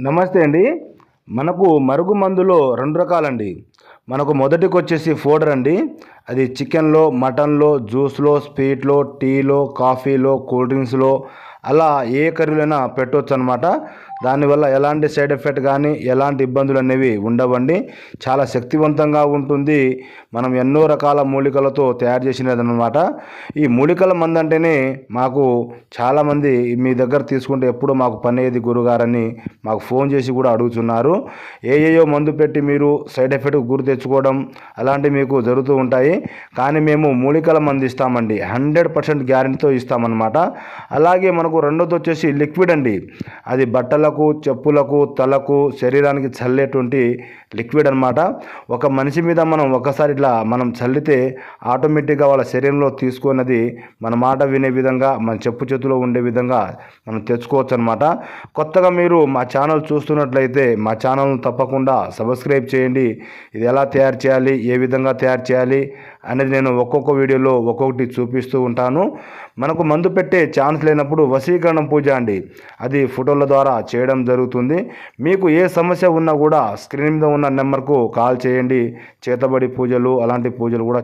నమస్తే అండి. మనకు మరుగు మందులో రెండు రకాలండి. మనకు మొదటికి వచ్చేసి ఫోడర్ అండి. అది చికెన్లో మటన్లో జ్యూస్లో స్వీట్లో టీలో కాఫీలో కూల్ డ్రింక్స్లో అలా ఏ కర్రీలైనా పెట్టవచ్చు అనమాట దానివల్ల ఎలాంటి సైడ్ ఎఫెక్ట్ కానీ ఎలాంటి ఇబ్బందులు అనేవి ఉండవండి. చాలా శక్తివంతంగా ఉంటుంది. మనం ఎన్నో రకాల మూలికలతో తయారు చేసినది అనమాట ఈ మూలికల మందు అంటేనే మాకు చాలామంది మీ దగ్గర తీసుకుంటే ఎప్పుడు మాకు పని అయ్యేది గురుగారని మాకు ఫోన్ చేసి కూడా అడుగుతున్నారు. ఏ ఏయో మందు పెట్టి మీరు సైడ్ ఎఫెక్ట్ గురి తెచ్చుకోవడం అలాంటివి మీకు జరుగుతూ ఉంటాయి. కానీ మేము మూలికల మందు ఇస్తామండి. హండ్రెడ్ పర్సెంట్ గ్యారెంటీతో ఇస్తామన్నమాట. అలాగే మనకు రెండోది వచ్చేసి లిక్విడ్ అండి. అది బట్టలకు చెప్పులకు తలకు శరీరానికి చల్లేటువంటి లిక్విడ్ అన్నమాట. ఒక మనిషి మీద మనం ఒకసారి ఇట్లా మనం చల్లితే ఆటోమేటిక్గా వాళ్ళ శరీరంలో తీసుకున్నది మన మాట వినే విధంగా మన చెప్పు చేతిలో ఉండే విధంగా మనం తెచ్చుకోవచ్చు అనమాట కొత్తగా మీరు మా ఛానల్ చూస్తున్నట్లయితే మా ఛానల్ను తప్పకుండా సబ్స్క్రైబ్ చేయండి. ఇది ఎలా తయారు చేయాలి ఏ విధంగా తయారు చేయాలి అనేది నేను ఒక్కొక్క వీడియోలో ఒక్కొక్కటి చూపిస్తూ ఉంటాను. మనకు మందు పెట్టే ఛాన్స్ లేనప్పుడు వశీకరణం పూజ అండి. అది ఫోటోల ద్వారా చేయడం జరుగుతుంది. మీకు ఏ సమస్య ఉన్నా కూడా స్క్రీన్ మీద ఉన్న నెంబర్కు కాల్ చేయండి. చేతబడి పూజలు అలాంటి పూజలు కూడా